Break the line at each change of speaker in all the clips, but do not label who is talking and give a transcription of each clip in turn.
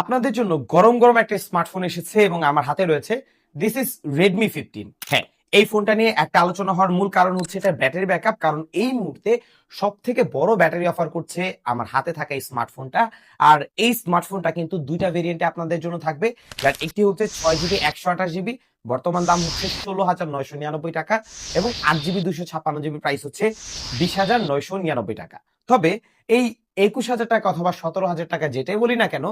আপনাদের জন্য গরম গরম একটা স্মার্টফোন এসেছে এবং আমার হাতে রয়েছে। দিস ইজ রেডমি ফিফটিন হ্যাঁ এই ফোনটা নিয়ে একটা আলোচনা হওয়ার মূল কারণ হচ্ছে এটা ব্যাটারি ব্যাকআপ কারণ এই মুহূর্তে সব থেকে বড় ব্যাটারি অফার করছে আমার হাতে থাকা এই স্মার্টফোনটা আর এই স্মার্টফোনটা কিন্তু দুইটা ভেরিয়েন্টে আপনাদের জন্য থাকবে, যার একটি হচ্ছে ছয় জিবি একশো আঠাশ জিবি বর্তমান দাম হচ্ছে ষোলো হাজার নয়শো নিরানব্বই টাকা এবং আট জিবি দুশো ছাপ্পান্ন জিবি প্রাইস হচ্ছে বিশ হাজার নয়শো নিরানব্বই টাকা। তবে এই একুশ হাজার টাকা অথবা সতেরো হাজার টাকা যেটাই বলি না কেন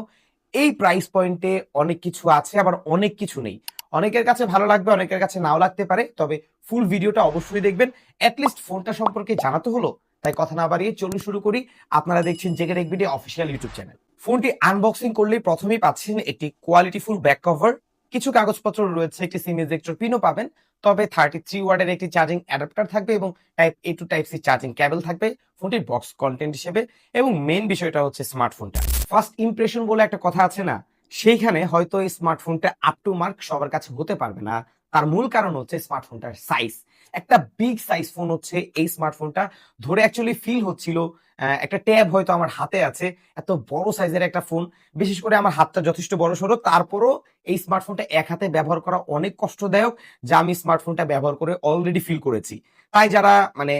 এই প্রাইস পয়েন্টে অনেক কিছু আছে, আবার অনেক কিছু নেই। অনেকের কাছে ভালো লাগবে, অনেকের কাছে নাও লাগতে পারে, তবে ফুল ভিডিওটা অবশ্যই দেখবেন। অ্যাটলিস্ট ফোনটা সম্পর্কে জানাতে হলো, তাই কথা না বাড়িয়ে চলুন শুরু করি। আপনারা দেখছেন জেগে দেখবেন অফিসিয়াল ইউটিউব চ্যানেল ফোনটি আনবক্সিং করলেই প্রথমেই পাচ্ছেন একটি কোয়ালিটিফুল ব্যাক কভার কিছু কাগজপত্র রয়েছে, একটি সিম ইজেক্টর পিনও পাবেন। তবে থার্টি থ্রি ওয়ার্ডের একটি চার্জিং অ্যাডাপ্টার থাকবে এবং type A to type C charging cable থাকবে ফোনটির বক্স কন্টেন্ট হিসেবে। এবং মেন বিষয়টা হচ্ছে স্মার্টফোনটা ফার্স্ট ইমপ্রেশন বলে একটা কথা আছে না? সেইখানে হয়তো এই স্মার্টফোনটা আপ টু মার্ক সবার কাছে হতে পারবে না। তার মূল কারণ হচ্ছে স্মার্টফোনটার সাইজ একটা বিগ সাইজ ফোন হচ্ছে এই স্মার্টফোনটা। ধরে অ্যাকচুয়ালি ফিল হচ্ছিল একটা ট্যাব হয়তো আমার হাতে আছে, এত বড় সাইজের একটা ফোন বিশেষ করে আমার হাতটা যথেষ্ট বড় সড়ো, তারপরও এই স্মার্টফোনটা এক হাতে ব্যবহার করা অনেক কষ্টদায়ক, যা আমি স্মার্টফোনটা ব্যবহার করে অলরেডি ফিল করেছি। তাই যারা মানে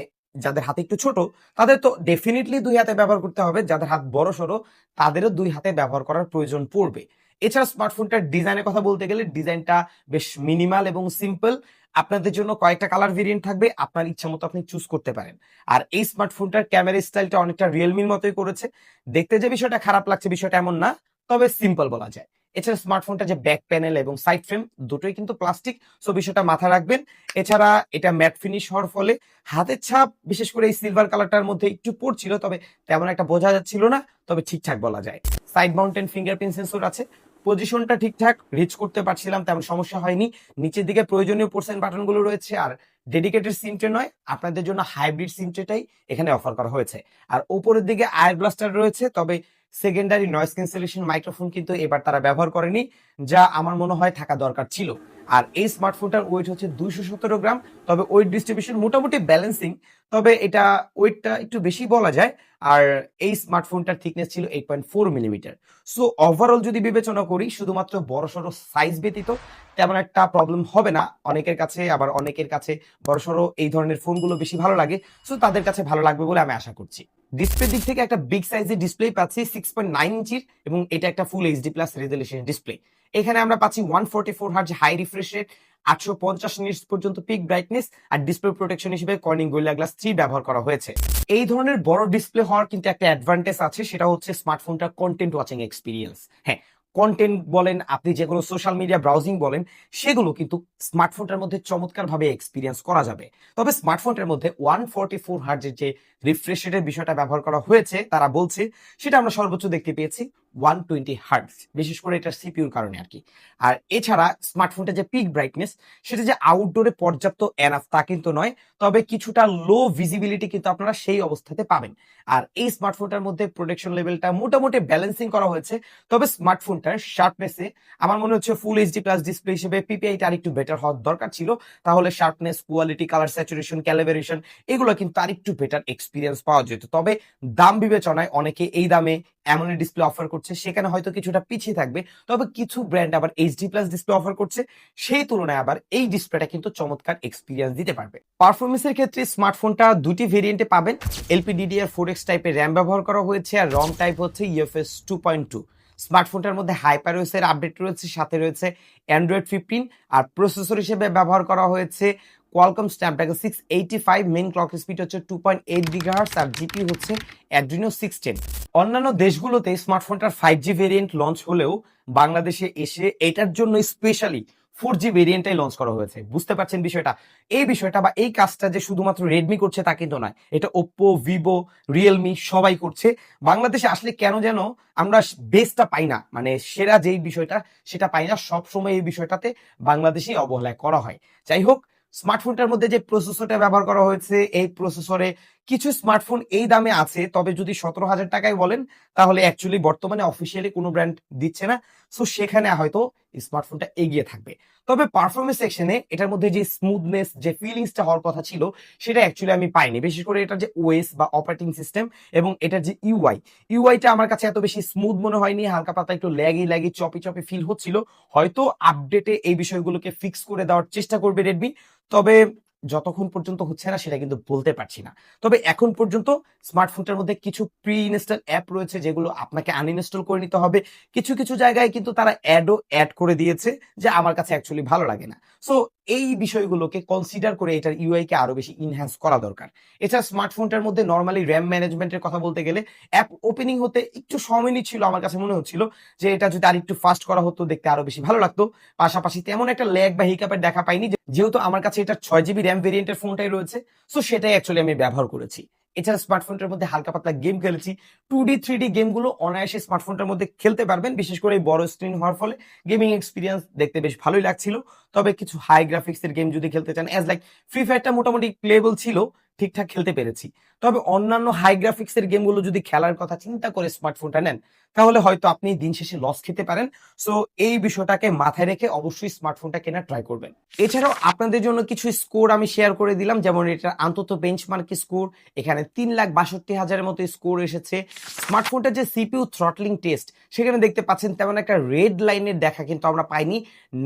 যাদের হাতে একটু ছোট, তাদের তো ডেফিনেটলি দুই হাতে ব্যবহার করতে হবে, যাদের হাত বড় সড়ো, তাদেরও দুই হাতে ব্যবহার করার প্রয়োজন পড়বে। এছাড়া স্মার্টফোনটার ডিজাইনের কথা বলতে গেলে ডিজাইনটা বেশ মিনিমাল এবং সিম্পল আপনাদের জন্য কয়েকটা কালার ভেরিয়েন্ট থাকবে, আপনার ইচ্ছা মতো আপনি চুজ করতে পারেন। আর এই স্মার্টফোনটার ক্যামেরা স্টাইলটা অনেকটা রিয়েলমির মতোই করেছে। দেখতে যে বিষয়টা খারাপ লাগছে, বিষয়টা এমন না, তবে সিম্পল বলা যায়। এছাড়া স্মার্টফোনটা যে ব্যাক প্যানেল এবং সাইড ফ্রেম দুটোই কিন্তু প্লাস্টিক সো বিষয়টা মাথায় রাখবেন। এছাড়া এটা ম্যাট ফিনিশ হওয়ার ফলে হাতের ছাপ, বিশেষ করে এই সিলভার কালারটার মধ্যে একটু পড়ছিল, তবে তেমন একটা বোঝা যাচ্ছিল না, তবে ঠিকঠাক বলা যায়। সাইড মাউন্টেন ফিঙ্গারপ্রিন্ট সেন্সর আছে পজিশনটা ঠিকঠাক রিচ করতে পারছিলাম, তেমন সমস্যা হয়নি। নিচের দিকে প্রয়োজনীয় পোর্শন বাটনগুলো রয়েছে, আর ডেডিকেটেড সিম ট্রে নয়, আপনাদের জন্য হাইব্রিড সিম ট্রেটাই এখানে অফার করা হয়েছে। আর উপরের দিকে আয়ার ব্লাস্টার রয়েছে, তবে সেকেন্ডারি নয়েস ক্যান্সেলেশন মাইক্রোফোন কিন্তু এবার তারা ব্যবহার করেনি, যা আমার মনে হয় থাকা দরকার ছিল। আর এই স্মার্টফোনটার ওয়েট হচ্ছে দুইশো সতেরো গ্রাম, তবে ওয়েট ডিস্ট্রিবিউশন মোটামুটি ব্যালেন্সিং তবে এটা ওয়েটটা একটু বেশি বলা যায় আর এই স্মার্টফোনটার থিকনেস ছিল eight point four millimetre so overall যদি বিবেচনা করি, শুধুমাত্র বড়সড় সাইজ ব্যতীত তেমন একটা প্রবলেম হবে না। অনেকের কাছে, আবার অনেকের কাছে বড়সড় এই ধরনের ফোনগুলো বেশি ভালো লাগে। সো তাদের কাছে ভালো লাগবে বলে আমি আশা করছি। ডিসপ্লে দিক থেকে একটা বিগ সাইজের ডিসপ্লে পাচ্ছি সিক্স পয়েন্ট নাইন ইঞ্চির, এবং এটা একটা full HD plus resolution display এখানে আমরা পাচ্ছি one forty four hertz high refresh rate আটশো পঞ্চাশ নিটস পর্যন্ত পিক ব্রাইটনেস আর ডিসপ্লে প্রোটেকশন হিসেবে কর্নিং গোরিলা গ্লাস থ্রি ব্যবহার করা হয়েছে। এই ধরনের বড় ডিসপ্লে হওয়ার কিন্তু একটা অ্যাডভান্টেজ আছে, সেটা হচ্ছে স্মার্টফোনটা কন্টেন্ট ওয়াচিং এক্সপিরিয়েন্স হ্যাঁ কন্টেন্ট বলেন, আপনি যেগুলো সোশ্যাল মিডিয়া ব্রাউজিং বলেন, সেগুলো কিন্তু স্মার্টফোনটার মধ্যে চমৎকার ভাবে এক্সপিরিয়েন্স করা যাবে। তবে স্মার্টফোনটার মধ্যে ওয়ান ফোর্টি ফোর হার্জের যে রিফ্রেশ বিষয়টা ব্যবহার করা হয়েছে, তারা বলছে, সেটা আমরা সর্বোচ্চ দেখতে পেয়েছি। ওয়ান টোয়েন্টি হার্টস বিশেষ করে এটার সিপিউর কারণে আর কি। আর এছাড়া স্মার্টফোনটা যে পিক ব্রাইটনেস সেটা যে আউটডোরে পর্যাপ্ত এনাফ তা কিন্তু নয়, তবে কিছুটা লো ভিজিবিলিটি কিন্তু আপনারা সেই অবস্থাতে পাবেন। আর এই স্মার্টফোনটার মধ্যে প্রোটেকশন লেভেলটা মোটামুটি ব্যালেন্সিং করা হয়েছে, তবে স্মার্টফোনটার শার্পনেসে আমার মনে হচ্ছে ফুল এইচডি প্লাস ডিসপ্লে হিসেবে পিপিআইটা আরেকটু বেটার হওয়ার দরকার ছিল, তাহলে sharpness quality colour saturation calibration এগুলো কিন্তু আরেকটু বেটার এক্সপিরিয়েন্স পাওয়া যেত। তবে দাম বিবেচনায় অনেকে এই দামে এমন ডিসপ্লে অফার করছে, সেখানে হয়তো কিছুটা পিছিয়ে থাকবে। তবে কিছু ব্র্যান্ড আবার এইচডি প্লাস ডিসপ্লে অফার করছে, সেই তুলনায় আবার এই ডিসপ্লেটা কিন্তু চমৎকার এক্সপিরিয়েন্স দিতে পারবে। পারফরমেন্সের ক্ষেত্রে স্মার্টফোনটা দুটি ভেরিয়েন্টে পাবেন। এলপিডিডিআর ফোর এক্স টাইপের র্যাম ব্যবহার করা হয়েছে আর রম টাইপ হচ্ছে ইউএফএস টু পয়েন্ট টু স্মার্টফোনটার মধ্যে হাইপার হাইপারওয়েসের আপডেট রয়েছে, সাথে রয়েছে অ্যান্ড্রয়েড ফিফটিন আর প্রসেসর হিসেবে ব্যবহার করা হয়েছে Qualcomm Snapdragon six eighty five main clock speed হচ্ছে টু পয়েন্ট এইট গিগাহার্স আর জিপি হচ্ছে অ্যাড্রিনো সিক্স টেন অন্যান্য দেশগুলোতে স্মার্টফোনটার ফাইভ জি ভেরিয়েন্ট লঞ্চ হলেও বাংলাদেশে এসে এটার জন্য স্পেশালি ফোর জি ভেরিয়েন্টটাই লঞ্চ করা হয়েছে। বুঝতে পারছেন বিষয়টা? এই বিষয়টা বা এই কাজটা যে শুধুমাত্র রেডমি করছে তা কিন্তু নয়, এটা ওপ্পো ভিভো রিয়েলমি সবাই করছে। বাংলাদেশে আসলে কেন যেন আমরা বেসটা পাই না মানে সেরা যেই বিষয়টা, সেটা পাই না, সবসময় এই বিষয়টাতে বাংলাদেশেই অবহেলায় করা হয়। যাই হোক স্মার্টফোনটার মধ্যে যে প্রসেসরটা ব্যবহার করা হয়েছে এই প্রসেসরে কিছু স্মার্টফোন এই দামে আছে, তবে যদি সতেরো হাজার টাকায় বলেন, তাহলে অ্যাকচুয়ালি বর্তমানে অফিসিয়ালি কোনো ব্র্যান্ড দিচ্ছে না। সো সেখানে হয়তো স্মার্টফোনটা এগিয়ে থাকবে। তবে পারফরমেন্স সেকশনে এটার মধ্যে যে স্মুথনেস যে ফিলিংসটা হওয়ার কথা ছিল, সেটা অ্যাকচুয়ালি আমি পাইনি। বিশেষ করে এটার যে ওএস বা অপারেটিং সিস্টেম এবং এটার যে ইউআই ইউআইটা আমার কাছে এত বেশি স্মুথ মনে হয়নি, হালকা পাতা একটু laggy laggy choppy choppy feel হচ্ছিল। হয়তো আপডেটে এই বিষয়গুলোকে ফিক্স করে দেওয়ার চেষ্টা করবে রেডমি তবে যতক্ষণ পর্যন্ত হচ্ছে না, সেটা কিন্তু বলতে পারছি না। তবে এখন পর্যন্ত স্মার্টফোনটার মধ্যে কিছু প্রি ইনস্টল অ্যাপ রয়েছে, যেগুলো আপনাকে আনইনস্টল করে নিতে হবে। কিছু কিছু জায়গায় কিন্তু তারা অ্যাডও অ্যাড করে দিয়েছে, যে আমার কাছে অ্যাকচুয়ালি ভালো লাগে না। সো এই বিষয়গুলোকে কনসিডার করে এটার ইউআই কে আরও বেশি ইনহ্যান্স করা দরকার। এছাড়া স্মার্টফোনটার মধ্যে নর্মালি র্যাম ম্যানেজমেন্টের কথা বলতে গেলে অ্যাপ ওপেনিং হতে একটু সময় ছিল আমার কাছে মনে হচ্ছিল যে এটা যদি আর একটু ফাস্ট করা হতো, দেখতে আরও বেশি ভালো লাগতো। পাশাপাশি তেমন একটা ল্যাগ বা হিকাপের দেখা পাইনি যেহেতু আমার কাছে এটা ছয় জিবি র্যাম ভেরিয়েন্টের ফোনটাই রয়েছে সো সেটাই অ্যাকচুয়ালি আমি ব্যবহার করেছি। এছাড়া স্মার্টফোনটার মধ্যে হালকা পাতলা গেম খেলেছি। টু ডি থ্রি ডি গেমগুলো অনায়াসে স্মার্টফোনটার মধ্যে খেলতে পারবেন। বিশেষ করে এই বড় স্ক্রিন হওয়ার ফলে গেমিং এক্সপিরিয়েন্স দেখতে বেশ ভালোই লাগছিল। তবে কিছু হাই গ্রাফিক্সের গেম যদি খেলতে চান অ্যাজ লাইক ফ্রি ফায়ারটা মোটামুটি প্লেবল ছিল, ঠিকঠাক খেলতে পেরেছি। তবে অন্যান্য হাই গ্রাফিক্সের গেমগুলো যদি খেলার কথা চিন্তা করে স্মার্টফোনটা নেন তাহলে হয়তো আপনি দিন শেষে লস খেতে পারেন। সো এই বিষয়টাকে মাথায় রেখে অবশ্যই স্মার্টফোনটা কেনার ট্রাই করবেন। এছাড়াও আপনাদের জন্য কিছু স্কোর আমি শেয়ার করে দিলাম। যেমন এটা অন্তত বেঞ্চমার্ক স্কোর এখানে তিন লাখ বাষট্টি হাজারের মতো স্কোর এসেছে। স্মার্টফোনটার যে সিপিউ থ্রটলিং টেস্ট সেখানে দেখতে পাচ্ছেন তেমন একটা রেড লাইনের দেখা কিন্তু আমরা পাইনি।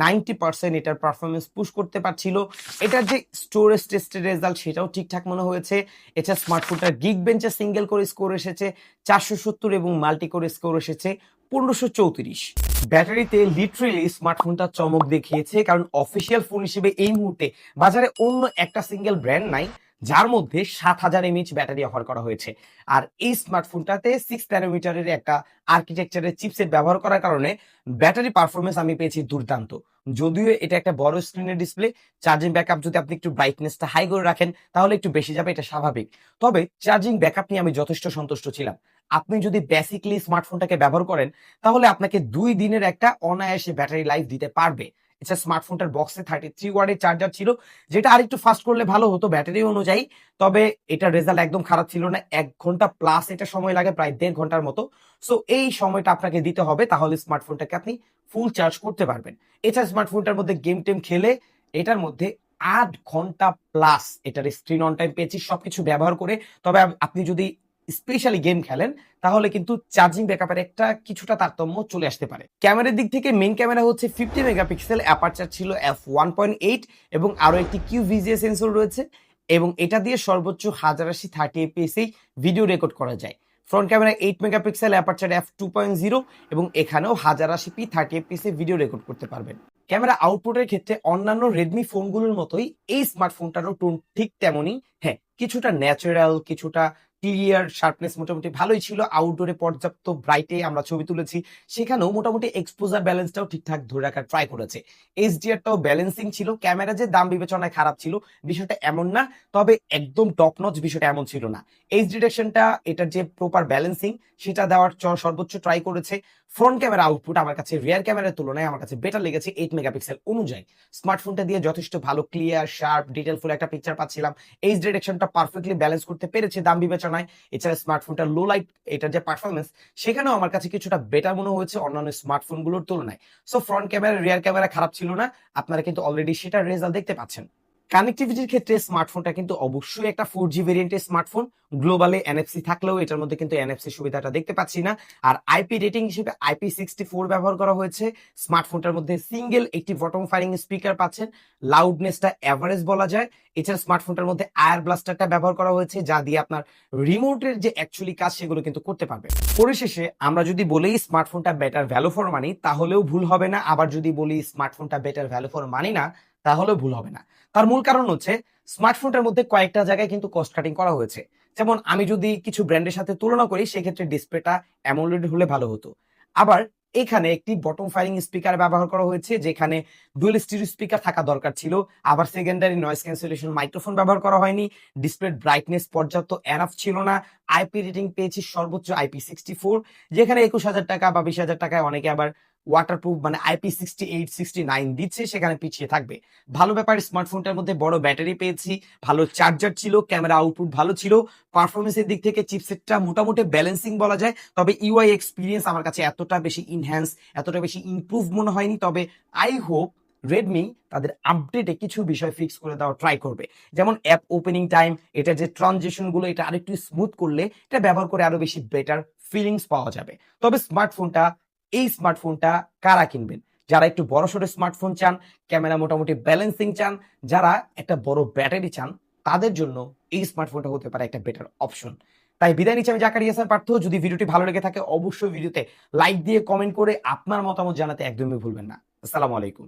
নাইনটি পার্সেন্ট এটার পারফরমেন্স পুশ করতে পারছিল। এটার যে স্টোরেজ টেস্টের রেজাল্ট সেটাও ঠিকঠাক মনে হয়েছে। এছাড়া স্মার্টফোনটার গিগ বেঞ্চে সিঙ্গেল করে স্কোর এসেছে। চারশো সত্তর এবং মাল্টি করে স্কোর এসেছে পনেরোশো চৌত্রিশ। ব্যাটারিতে লিটারেলি স্মার্টফোনটা চমক দেখিয়েছে, কারণ অফিসিয়াল ফোন হিসেবে এই মুহূর্তে বাজারে অন্য একটা সিঙ্গেল ব্র্যান্ড নাই, যার মধ্যে সাত হাজার এমএইচ ব্যাটারি অফার করা হয়েছে। আর এই স্মার্টফোনটাতে সিক্স ন্যানোমিটারের একটা আর্কিটেকচারের চিপসেট ব্যবহার করার কারণে ব্যাটারি পারফরমেন্স আমি পেয়েছি দুর্দান্ত। যদিও এটা একটা বড় স্ক্রিনের ডিসপ্লে চার্জিং ব্যাকআপ যদি আপনি একটু ব্রাইটনেসটা হাই করে রাখেন, তাহলে একটু বেশি যাবে, এটা স্বাভাবিক। তবে চার্জিং ব্যাকআপ নিয়ে আমি যথেষ্ট সন্তুষ্ট ছিলাম। আপনি যদি বেসিকলি স্মার্টফোনটাকে ব্যবহার করেন, তাহলে আপনাকে দুই দিনের একটা অনায়াসে ব্যাটারি লাইফ দিতে পারবে। এছাড়া স্মার্টফোনটার বক্সে থার্টি থ্রি ওয়ার্ডের চার্জার ছিল, যেটা আরেকটু ফাস্ট করলে ভালো হতো ব্যাটারি অনুযায়ী, তবে এটার রেজাল্ট একদম খারাপ ছিল না। এক ঘণ্টা প্লাস এটা সময় লাগে, প্রায় দেড় ঘণ্টার মতো। সো এই সময়টা আপনাকে দিতে হবে, তাহলে স্মার্টফোনটাকে আপনি ফুল চার্জ করতে পারবেন। এছাড়া স্মার্টফোনটার মধ্যে গেম টেম খেলে, এটার মধ্যে আট ঘণ্টা প্লাস এটার স্ক্রিন অন টাইম পেয়েছি, সবকিছু ব্যবহার করে। তবে আপনি যদি স্পেশালি গেম খেলেন, তাহলে কিন্তু চার্জিং ব্যাকআপের একটা কিছুটা তারতম্য চলে আসতে পারে। ক্যামেরার দিক থেকে মেন ক্যামেরা হচ্ছে ফিফটি মেগাপিক্সেল অ্যাপারচার ছিল এফ ওয়ান পয়েন্ট এইট এবং আরও একটি কিউ ভিজিএ সেন্সর রয়েছে এবং এটা দিয়ে সর্বোচ্চ হাজার আশি থার্টি এপিএসেই ভিডিও রেকর্ড করা যায়। Front camera eight megapixel aperture F two point zero এবং এখানেও হাজার আশি পি থার্টি এপিএসে ভিডিও রেকর্ড করতে পারবেন। ক্যামেরা আউটপুটের ক্ষেত্রে অন্যান্য রেডমি ফোনগুলোর মতোই এই স্মার্টফোনটারও টোন ঠিক তেমনই। হ্যাঁ কিছুটা ন্যাচারাল কিছুটা ক্লিয়ার শার্পনেস মোটামুটি ভালোই ছিল। আউটডোরে পর্যাপ্ত ব্রাইটে আমরা ছবি তুলেছি। সেখানেও মোটামুটি এক্সপোজার ব্যালেন্সটাও ঠিকঠাক ধরে রাখার ট্রাই করেছে। এইচডিআরটাও ব্যালেন্সিং ছিল। ক্যামেরা যে দাম বিবেচনায় খারাপ ছিল, বিষয়টা এমন না। তবে একদম টপ নচ বিষয়টা এমন ছিল না। এইচ ডিটেকশনটা এটার যে প্রপার ব্যালেন্সিং সেটা দেওয়ার সর্বোচ্চ ট্রাই করেছে। ফ্রন্ট ক্যামেরা আউটপুট আমার কাছে রিয়ার ক্যামেরার তুলনায় আমার কাছে বেটার লেগেছে এইট মেগাপিক্সেল অনুযায়ী। স্মার্টফোনটা দিয়ে যথেষ্ট ভালো ক্লিয়ার শার্প ডিটেলফুল একটা পিকচার পাচ্ছিলাম। এইচ ডিটেকশনটা পারফেক্টলি ব্যালেন্স করতে পেরেছে দাম বিবেচনায় এছাড়া স্মার্টফোনটা লো লাইট এটার যে পারফরমেন্স সেখানেও আমার কাছে কিছুটা বেটার মনে হয়েছে অন্যান্য স্মার্টফোনগুলোর তুলনায়। So front camera rear camera খারাপ ছিল না, আপনারা কিন্তু অলরেডি সেটার রেজাল্ট দেখতে পাচ্ছেন। কানেক্টিভিটির ক্ষেত্রে স্মার্টফোনটা কিন্তু অবশ্যই একটা ফোর জি ভেরিয়েন্টের স্মার্টফোন গ্লোবালে এনএফসি থাকলেও এটার মধ্যে কিন্তু এনএফসি সুবিধাটা দেখতে পাচ্ছি না। আর আইপি রেটিং হিসেবে আইপি সিক্সটি ফোর ব্যবহার করা হয়েছে। স্মার্টফোনটার মধ্যে সিঙ্গেল একটি বটম ফায়ারিং স্পিকার পাচ্ছেন। লাউডনেসটা অ্যাভারেজ বলা যায়। এছাড়া স্মার্টফোনটার মধ্যে আয়ার ব্লাস্টারটা ব্যবহার করা হয়েছে, যা দিয়ে আপনার রিমোটের যে অ্যাকচুয়ালি কাজ সেগুলো কিন্তু করতে পারবে পরিশেষে আমরা যদি বলি স্মার্টফোনটা বেটার ভ্যালু ফর মানি তাহলেও ভুল হবে না। আবার যদি বলি স্মার্টফোনটা বেটার ভ্যালু ফর মানি না তাহলেও ভুল হবে না। তার মূল কারণ হচ্ছে স্মার্টফোনটার মধ্যে কয়েকটা জায়গায় কিন্তু কস্ট কাটিং করা হয়েছে। যেমন, আমি যদি কিছু ব্র্যান্ডের সাথে তুলনা করি, সেক্ষেত্রে ডিসপ্লেটা অ্যামোলেড হলে ভালো হতো। আবার এখানে একটি বটম ফায়ারিং স্পিকার ব্যবহার করা হয়েছে, যেখানে ডুয়েল স্টিরিও স্পিকার থাকা দরকার ছিল। আবার সেকেন্ডারি নয়েজ ক্যান্সেলেশন মাইক্রোফোন ব্যবহার করা হয়নি। ডিসপ্লে ব্রাইটনেস পর্যাপ্ত এনাফ ছিল না। আইপি রেটিং পেয়েছি সর্বোচ্চ আইপি সিক্সটি ফোর যেখানে একুশ হাজার টাকা বা বিশ হাজার টাকায় অনেকে আবার ওয়াটারপ্রুফ মানে IP sixty eight sixty nine দিচ্ছে, সেখানে পিছিয়ে থাকবে। ভালো ব্যাপার স্মার্টফোনটার মধ্যে বড় ব্যাটারি পেয়েছি, ভালো চার্জার ছিল ক্যামেরা আউটপুট ভালো ছিল পারফরমেন্সের দিক থেকে চিপসেটটা মোটামুটি ব্যালেন্সিং বলা যায়, তবে ইউআই এক্সপিরিয়েন্স আমার কাছে এতটা বেশি ইনহ্যান্স এতটা বেশি ইম্প্রুভ মনে হয়নি, তবে আই হোপ রেডমি তাদের আপডেটে কিছু বিষয় ফিক্স করে দেওয়া ট্রাই করবে। যেমন অ্যাপ ওপেনিং টাইম এটা যে ট্রানজেকশনগুলো এটা আরেকটু স্মুথ করলে, এটা ব্যবহার করে আরও বেশি বেটার ফিলিংস পাওয়া যাবে। তবে স্মার্টফোনটা এই স্মার্টফোনটা কারা কিনবেন? যারা একটু বড় সড়ো স্মার্টফোন চান ক্যামেরা মোটামুটি ব্যালেন্সিং চান, যারা একটা বড় ব্যাটারি চান, তাদের জন্য এই স্মার্টফোনটা হতে পারে একটা বেটার অপশন তাই বিদায় নিচ্ছি আমি জাকারিয়া স্যার পার্থ। যদি ভিডিওটি ভালো লেগে থাকে, অবশ্যই ভিডিওতে লাইক দিয়ে কমেন্ট করে আপনার মতামত জানাতে একদমই ভুলবেন না। আসসালামু আলাইকুম।